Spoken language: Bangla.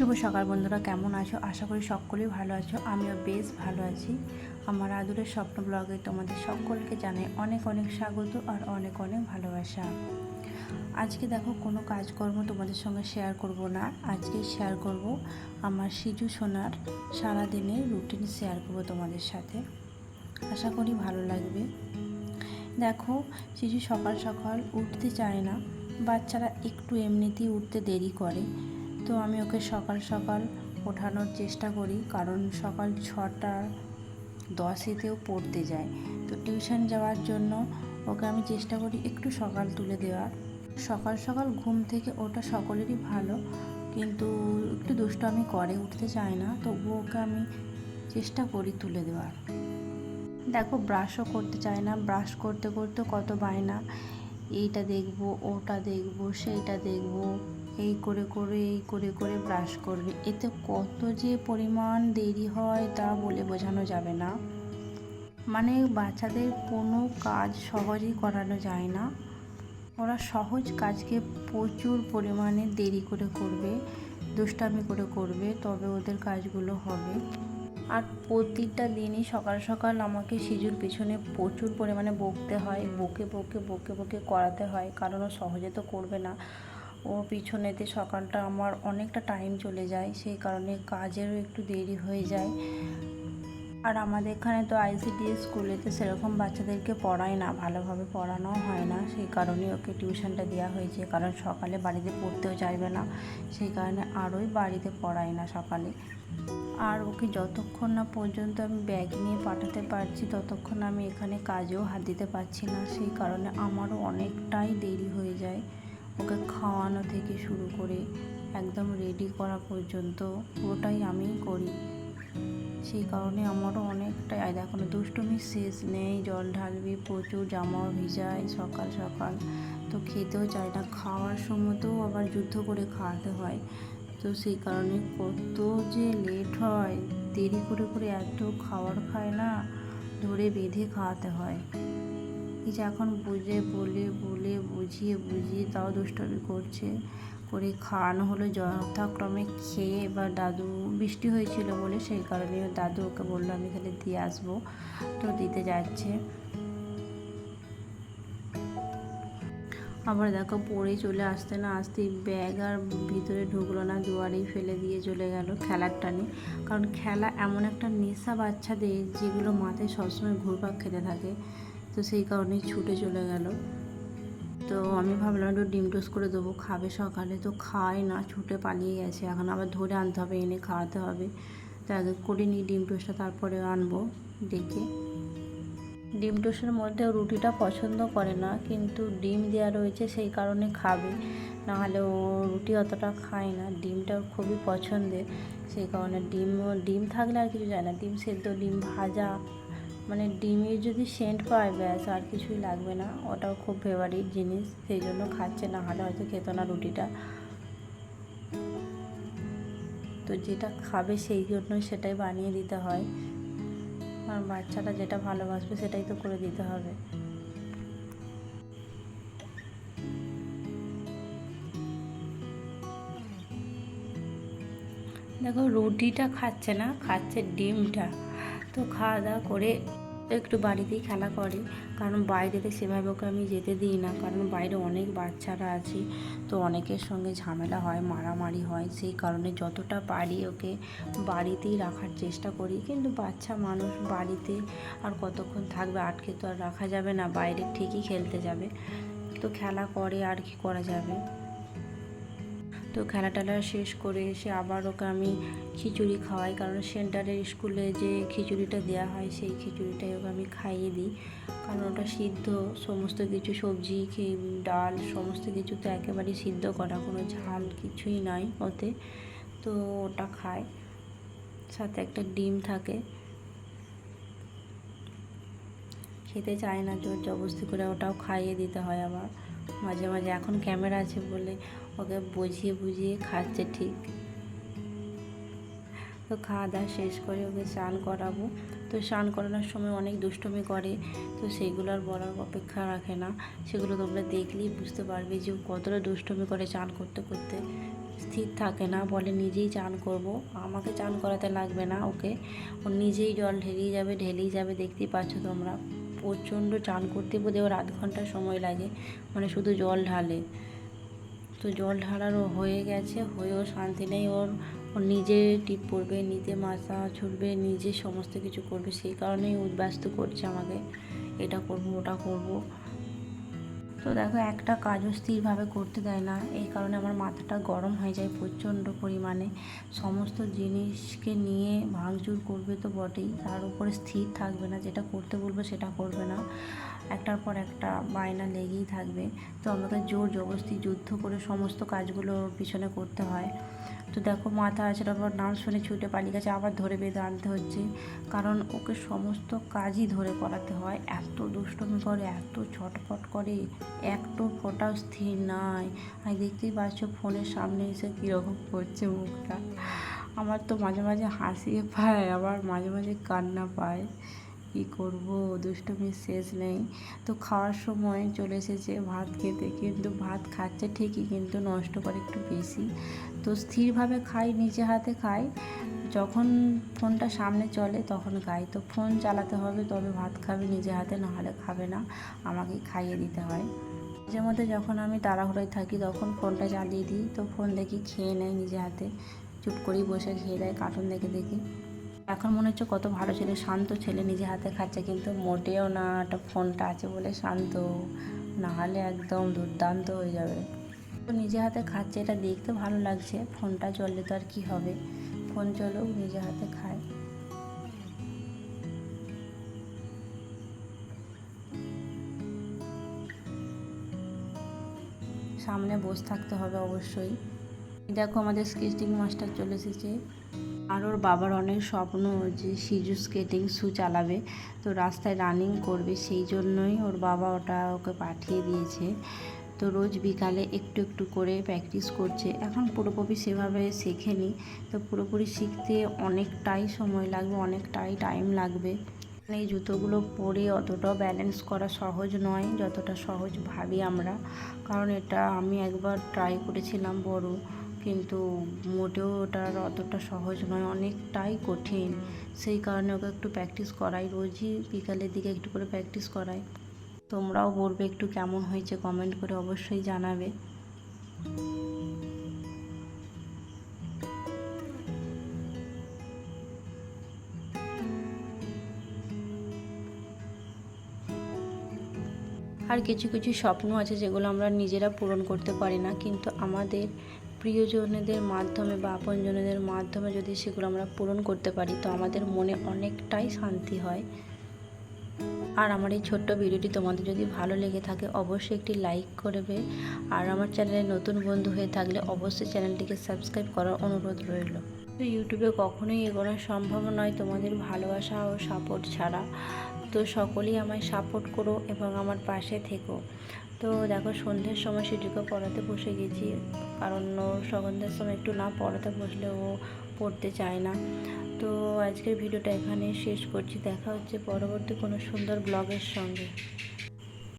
শুভ সকাল বন্ধুরা, কেমন আছো? আশা করি সকলেই ভালো আছো। আমিও বেশ ভালো আছি। আমার আদুরের স্বপ্ন ব্লগে তোমাদের সকলকে জানাই অনেক অনেক স্বাগত আর অনেক অনেক ভালোবাসা। আজকে দেখো, কোনো কাজকর্ম তোমাদের সঙ্গে শেয়ার করব না। আজকে শেয়ার করব আমার সিজু সোনার সারাদিনের রুটিন শেয়ার করব তোমাদের সাথে। আশা করি ভালো লাগবে। দেখো শিশু সকাল সকাল উঠতে চায় না। বাচ্চারা একটু এমনিতেই উঠতে দেরি করে। তো আমি ওকে সকাল সকাল ওঠানোর চেষ্টা করি, কারণ সকাল ছটা দশেতেও পড়তে যায়। তো টিউশন যাওয়ার জন্য ওকে আমি চেষ্টা করি একটু সকাল তুলে দেওয়ার। সকাল সকাল ঘুম থেকে ওটা সকলেরই ভালো, কিন্তু একটু দুষ্টামি করে, উঠতে চায় না। তবুও ওকে আমি চেষ্টা করি তুলে দেওয়ার। দেখো, ব্রাশও করতে চায় না। ব্রাশ করতে করতে কত বায়না। এইটা দেখব, ওটা দেখব, সেইটা দেখব। এই করে করে, এই করে করে ব্রাশ করবে। এতে কত যে পরিমাণ দেরি হয় তা বলে বোঝানো যাবে না। মানে বাচ্চাদের কোনো কাজ সহজেই করানো যায় না। ওরা সহজ কাজকে প্রচুর পরিমাণে দেরি করে করবে, দুষ্টামি করে করবে, তবে ওদের কাজগুলো হবে। আর প্রতিটা দিনই সকাল সকাল আমাকে সিজুর পিছনে প্রচুর পরিমাণে বকতে হয়। বকে বকে বকে বকে করাতে হয়, কারণ ও সহজে তো করবে না। ও পিছনেতে সকালটা আমার অনেকটা টাইম চলে যায়, সেই কারণে কাজেরও একটু দেরি হয়ে যায়। আর আমাদের এখানে তো আইসিডিএস স্কুলেতে সেরকম বাচ্চাদেরকে পড়ায় না, ভালোভাবে পড়ানো হয় না, সেই কারণে ওকে টিউশনটা দেওয়া হয়েছে, কারণ সকালে বাড়িতে পড়তেও চাইবে না, সেই কারণে আরোই বাড়িতে পড়ায় না সকালে। আর ওকে যতক্ষণ না পর্যন্ত আমি ব্যাগ নিয়ে পাঠাতে পারছি, ততক্ষণ আমি এখানে কাজেও হাত দিতে পারছি না, সেই কারণে আমারও অনেকটাই দেরি হয়ে যায়। ওকে খাওয়ানো থেকে শুরু করে একদম রেডি করা পর্যন্ত ওটাই আমি করি। সেই কারণে আমারও অনেকটাই আয় দেখো দুষ্টুমির শেষ নেই, জল ঢালবি, প্রচুর জামা ভিজায় সকাল সকাল। তো খেতেও চায় না, খাওয়ার সময়তেও আবার যুদ্ধ করে খাওয়াতে হয়। তো সেই কারণে কত যে লেট হয়, দেরি করে করে এত খাবার খায় না, ধরে বেঁধে খাওয়াতে হয়। যে এখন বুঝে বলে বলে, বুঝিয়ে বুঝিয়ে তাও দুষ্টমি করছে। করে খাওয়ানো হলো যথাক্রমে, খেয়ে এবার দাদু, বৃষ্টি হয়েছিল বলে সেই কারণে দাদু ওকে বলল, আমি তাহলে দিয়ে আসব। তো দিতে যাচ্ছে। আবার দেখো পড়ে চলে আসতে না আসতেই ব্যাগ আর ভিতরে ঢুকলো না, দুয়ারেই ফেলে দিয়ে চলে গেল খেলার টানে। কারণ খেলা এমন একটা নেশা বাচ্চাদের যেগুলো মাথায় সবসময় ঘুরপাক খেতে থাকে। তো সেই কারণেই ছুটে চলে গেল। তো আমি ভাবলাম একটু ডিম টোস্ট করে দেবো, খাবে সকালে। তো খায় না, ছুটে পালিয়ে গেছে। এখন আবার ধরে আনতে হবে, এনে খাওয়াতে হবে। তো আগে করে নিই ডিম টোস্টটা, তারপরে আনব ডেকে ডিম টোস্টের মধ্যে রুটিটা পছন্দ করে না, কিন্তু ডিম দেওয়া রয়েছে, সেই কারণে খাবে। নাহলে ও রুটি অতটা খায় না। ডিমটা খুবই পছন্দের। সেই কারণে ডিম ডিম থাকলে আর কিছু যায় না। ডিম সেদ্ধ, ডিম ভাজা মানে ডিমের যদি সেন্ট পায় ব্যাস আর কিছুই লাগবে না। ওটাও খুব ফেভারিট জিনিস, সেই জন্য খাচ্ছে না, হলে হয়তো খেত না রুটিটা। তো যেটা খাবে সেই জন্যই সেটাই বানিয়ে দিতে হয়। আর বাচ্চাটা যেটা ভালোবাসবে সেটাই তো করে দিতে হবে। দেখো রুটিটা খাচ্ছে না, খাচ্ছে ডিমটা। তো খাওয়া দাওয়া করে একটু বাড়িতেই খেলা করে। কারণ বাইরেতে সেভাবে ওকে আমি যেতে দিই না। কারণ বাইরে অনেক বাচ্চারা আছে, তো অনেকের সঙ্গে ঝামেলা হয়, মারামারি হয়। সেই কারণে যতটা পারি ওকে বাড়িতেই রাখার চেষ্টা করি। কিন্তু বাচ্চা মানুষ বাড়িতে আর কতক্ষণ থাকবে আটকে তো আর রাখা যাবে না। বাইরে ঠিকই খেলতে যাবে। তো খেলা করে আর কি করা যাবে? তো খেলা টেলা শেষ করে এসে আবার ওকে আমি খিচুড়ি খাওয়াই, কারণ সেন্টারের স্কুলে যে খিচুড়িটা দেওয়া হয় সেই খিচুড়িটাই ওকে আমি খাইয়ে দিই। কারণ ওটা সিদ্ধ, সমস্ত কিছু সবজি ডাল, সমস্ত কিছু তো একেবারেই সিদ্ধ করা, কোনো ঝাল কিছুই নয় ওতে। তো ওটা খায়। সাথে একটা ডিম থাকে। খেতে চায় না, জোর জবস্তি করে ওটাও খাইয়ে দিতে হয় আবার। মাঝে মাঝে এখন ক্যামেরা আছে বলে ওকে বুঝিয়ে বুঝিয়ে খাচ্ছে ঠিক। তো খাওয়া দাওয়া শেষ করে ওকে স্নান করাবো। তো স্নান করানোর সময় অনেক দুষ্টুমি করে, তো সেইগুলো আর বলার অপেক্ষা রাখে না। সেগুলো তোমরা দেখলেই বুঝতে পারবে যে কতটা দুষ্টুমি করে চান করতে করতে স্থির থাকে না, বলে নিজেই চান করব। আমাকে চান করাতে লাগবে না ওকে। ও নিজেই জল ঢেলেই যাবে ঢেলেই যাবে, দেখতেই পাচ্ছ তোমরা। প্রচণ্ড চান করতে বোধে ওর আধ ঘণ্টা সময় লাগে। মানে শুধু জল ঢালে। তো জল ঢালারও হয়ে গেছে, হয়েও শান্তি নেই। ওর ওর নিজে টিপ পড়বে, নিজে মাথা ছুটবে, নিজে সমস্ত কিছু করবে। সেই কারণেই উদ্বাস্ত করছে আমাকে। এটা করব, ওটা করব। তো দেখো, একটা কাজও স্থিরভাবে করতে দেয় না। এই কারণে আমার মাথাটা গরম হয়ে যায় প্রচণ্ড পরিমাণে। সমস্ত জিনিসকে নিয়ে ভাঙচুর করবে তো বটেই। তার উপরে স্থির থাকবে না, যেটা করতে বলবে সেটা করবে না। একটার পর একটা বায়না লেগেই থাকবে। তো আমাকে জোর জবরদস্তি যুদ্ধ করে সমস্ত কাজগুলো পিছনে করতে হয়। তো দেখো, মাথা আছে, তারপর নাম শুনে ছুটে পালিয়ে গেছে, আবার ধরে বেঁধে আনতে হচ্ছে। কারণ ওকে সমস্ত কাজই ধরে করাতে হয়। এত দুষ্টমি করে, এত ছটফট করে, একটু ফোটাও স্থির নাই। আর দেখতেই পাচ্ছ, ফোনের সামনে এসে কীরকম করছে মুখটা। আমার তো মাঝে মাঝে হাসিয়ে পায়, আবার মাঝে মাঝে কান্না পায়। কী করব? দুষ্টুমির শেষ নেই। তো খাওয়ার সময় চলে এসেছে ভাত খেতে। কিন্তু ভাত খাচ্ছে ঠিকই, কিন্তু নষ্ট করে একটু বেশি। তো স্থিরভাবে খাই, নিজে হাতে খাই। যখন ফোনটা সামনে চলে তখন খাই তো ফোন চালাতে হবে, তবে ভাত খাবে নিজে হাতে, নাহলে খাবে না। আমাকেই খাইয়ে দিতে হয়। মাঝে মধ্যে যখন আমি তাড়াহুড়োয় থাকি তখন ফোনটা চালিয়ে দিই। তো ফোন দেখি খেয়ে নেয় নিজে হাতে। চুপ করেই বসে, খেয়ে দেয় কার্টুন দেখে দেখে। এখন মনে হচ্ছে কত ভালো ছেলে, শান্ত ছেলে নিজে হাতে খাচ্ছে, কিন্তু মোটেও না, একটা ফোনটা আছে বলে শান্ত। নাহলে একদম দুর্দান্ত হয়ে যাবে। তো নিজে হাতে খাচ্ছে, এটা দেখতে ভালো লাগছে, ফোনটা চললে তো আর কি হবে? ফোন চলেও নিজে হাতে খায়। সামনে বসে থাকতে হবে অবশ্যই। দেখো আমাদের স্কেটিং মাস্টার চলে এসেছে। আর ওর বাবার অনেক স্বপ্ন যে সিজু স্কেটিং শু চালাবে, তো রাস্তায় রানিং করবে, সেই জন্যই ওর বাবা ওটা ওকে পাঠিয়ে দিয়েছে। তো রোজ বিকালে একটু একটু করে প্র্যাকটিস করছে। এখন পুরোপুরি সেভাবে শেখেনি, তো পুরোপুরি শিখতে অনেকটাই সময় লাগবে, অনেকটাই টাইম লাগবে। এই জুতোগুলো পরে অতটাও ব্যালেন্স করা সহজ নয়, যতটা সহজ ভাবি আমরা। কারণ এটা আমি একবার ট্রাই করেছিলাম বড়। কিন্তু মোটেও ওটার অতটা সহজ নয়, অনেকটাই কঠিন। সেই কারণে ওকে একটু প্র্যাকটিস করাই, রোজই বিকালের দিকে একটু করে প্র্যাকটিস করাই। তোমরাও বলবে একটু কেমন হয়েছে কমেন্ট করে অবশ্যই জানাবে। আর কিছু কিছু স্বপ্ন আছে যেগুলো আমরা নিজেরা পূরণ করতে পারি না, কিন্তু আমাদের প্রিয়জনেদের মাধ্যমে বা আপনজনেদের মাধ্যমে যদি সেগুলো আমরা পূরণ করতে পারি, তো আমাদের মনে অনেকটাই শান্তি হয়। আর আমার এই ছোট্ট ভিডিওটি তোমাদের যদি ভালো লেগে থাকে, অবশ্যই একটি লাইক করবে। আর আমার চ্যানেলে নতুন বন্ধু হয়ে থাকলে অবশ্যই চ্যানেলটিকে সাবস্ক্রাইব করার অনুরোধ রইল। ইউটিউবে কখনোই এগোনো সম্ভব নয় তোমাদের ভালোবাসা ও সাপোর্ট ছাড়া। তো সকলেই আমায় সাপোর্ট করো এবং আমার পাশে থেকো। তো দেখো সন্ধ্যের সময় সেটুকু পড়াতে বসে গেছি। কারণ সন্ধ্যের সময় একটু না পড়াতে বসলে ও পড়তে চায় না। তো আজকের ভিডিওটা এখানে শেষ করছি। দেখা হচ্ছে পরবর্তী কোনো সুন্দর ব্লগের সঙ্গে।